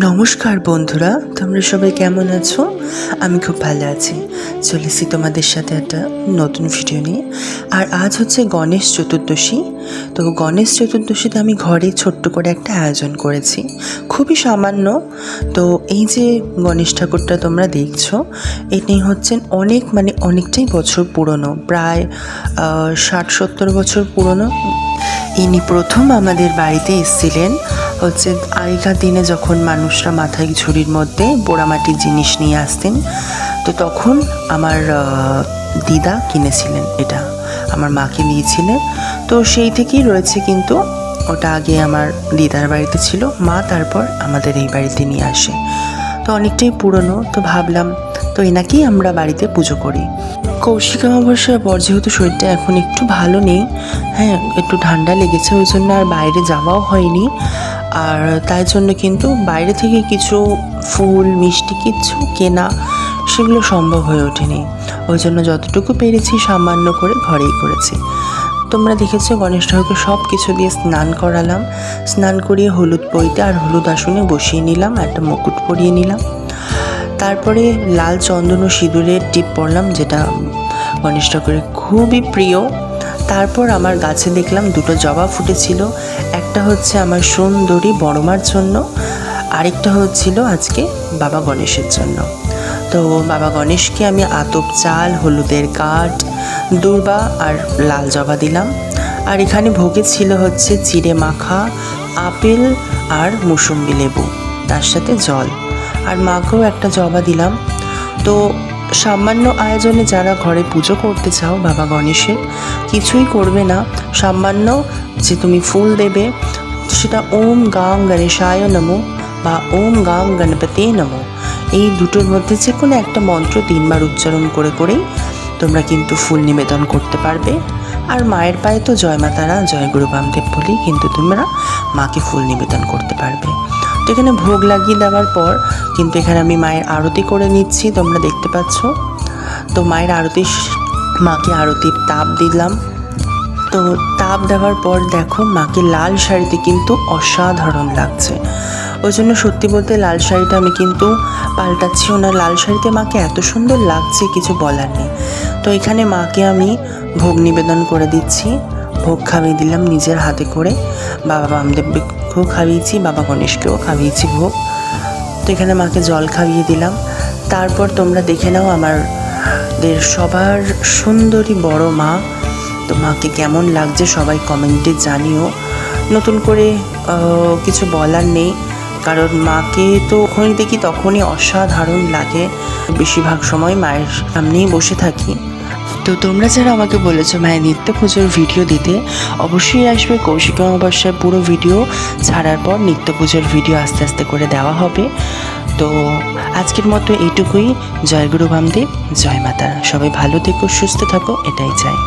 নমস্কার বন্ধুরা, তোমরা সবাই কেমন আছো? আমি খুব ভালো আছি। চলেছি তোমাদের সাথে একটা নতুন ভিডিও নিয়ে। আর আজ হচ্ছে গণেশ চতুর্দশী। তো গণেশ চতুর্দশীতে আমি ঘরে ছোট্ট করে একটা আয়োজন করেছি। খুবই সামান্য। তো এই যে গণেশ ঠাকুরটা তোমরা দেখছ, এটি হচ্ছেন অনেক মানে অনেকটাই বছর পুরনো, প্রায় ষাট সত্তর বছর পুরনো। ইনি প্রথম আমাদের বাড়িতে এসেছিলেন। হচ্ছে আগেকার দিনে যখন মানুষরা মাথায় ঝুড়ির মধ্যে পোড়ামাটির জিনিস নিয়ে আসতেন, তো তখন আমার দিদা কিনেছিলেন এটা, আমার মাকে দিয়েছিলেন। তো সেই থেকেই রয়েছে কিন্তু ওটা আগে আমার দিদার বাড়িতে ছিল, মা তারপর আমাদের এই বাড়িতে নিয়ে আসে। তো অনেকটাই পুরনো, তো ভাবলাম তো এনাকেই আমরা বাড়িতে পুজো করি। কৌশিক অমাবস্যার পর যেহেতু শরীরটা এখন একটু ভালো নেই হ্যাঁ একটু ঠান্ডা লেগেছে, ওই জন্য আর বাইরে যাওয়াও হয়নি। আর তাই জন্য কিন্তু বাইরে থেকে কিছু ফুল, মিষ্টি কিছু কেনা সেগুলো সম্ভব হয়ে ওঠেনি। ওই জন্য যতটুকু পেরেছি সামান্য করে ঘরেই করেছি। তোমরা দেখেছ গণেশ ঠাকুরকে সব কিছু দিয়ে স্নান করালাম। স্নান করিয়ে হলুদ বইতে আর হলুদ আসনে বসিয়ে নিলাম, একটা মুকুট পরিয়ে নিলাম। তারপরে লাল চন্দন ও সিঁদুরের টিপ পরলাম যেটা গণেশ ঠাকুরের খুবই প্রিয়। তারপর আমার গাছে দেখলাম দুটো জবা ফুটেছিল, একটা হচ্ছে আমার সুন্দরী বড়মার জন্য, আরেকটা হচ্ছিল আজকে বাবা গণেশের জন্য। তো বাবা গণেশকে আমি আতপ চাল, হলুদের কাঠ, দূর্বা আর লাল জবা দিলাম। আর এখানে ভোগে ছিল হচ্ছে চিড়ে মাখা, আপেল আর মুসম্বি লেবু, তার সাথে জল। আর মাকেও একটা জবা দিলাম। তো সামান্য আয়োজনে যারা ঘরে পুজো করতে চাও, বাবা গণেশের, কিছুই করবে না। সামান্য যে তুমি ফুল দেবে, সেটা ওম গাং গণেশায় নমো বা ওম গাং গণপতে নমো। এই দুটোর মধ্যে যে কোনো একটা মন্ত্র তিনবার উচ্চারণ করে করেই তোমরা কিন্তু ফুল নিবেদন করতে পারবে। আর মায়ের পায়ে তো জয় মাতারা, জয় গুরু বামদেব বলেই কিন্তু তোমরা মাকে ফুল নিবেদন করতে পারবে। তো এখানে ভোগ লাগিয়ে দেওয়ার পর কিন্তু এখানে আমি মায়ের আরতি করে নিচ্ছি, তোমরা দেখতে পাচ্ছ। তো মায়ের আরতি মাকে আরতির তাপ দিলাম। তো তাপ দেওয়ার পর দেখো মাকে লাল শাড়িতে কিন্তু অসাধারণ লাগছে। ওই জন্য সত্যি বলতে লাল শাড়িটা আমি কিন্তু পাল্টাচ্ছি ওনার লাল শাড়িতে মাকে এত সুন্দর লাগছে, কিছু বলার নেই। তো এখানে মাকে আমি ভোগ নিবেদন করে দিচ্ছি। ভোগ খাইয়ে দিলাম নিজের হাতে করে। বাবা বামদেবকেও খাইয়েছি, বাবা গণেশকেও খাইয়েছি ভোগ। তো এখানে মাকে জল খাইয়ে দিলাম। তারপর তোমরা দেখে নাও আমাদের সবার সুন্দরী বড় মা। তো মাকে কেমন লাগছে সবাই কমেন্টে জানিও। নতুন করে কিছু বলার নেই। কারণ মাকে তো যখনই দেখি তখনই অসাধারণ লাগে। বেশিরভাগ সময় মায়ের সামনেই বসে থাকি। তো তোমরা যারা আমাকে বলেছ মায়ের নিত্য পুজোর ভিডিও দিতে, অবশ্যই আসবে কৌশিক অমাবস্যার পুরো ভিডিও ছাড়ার পর নিত্য পুজোর ভিডিও আস্তে আস্তে করে দেওয়া হবে। তো আজকের মতো এইটুকুই। জয় গুরু বামদেব, জয় মাতা। সবাই ভালো থেকো, সুস্থ থাকো, এটাই চাই।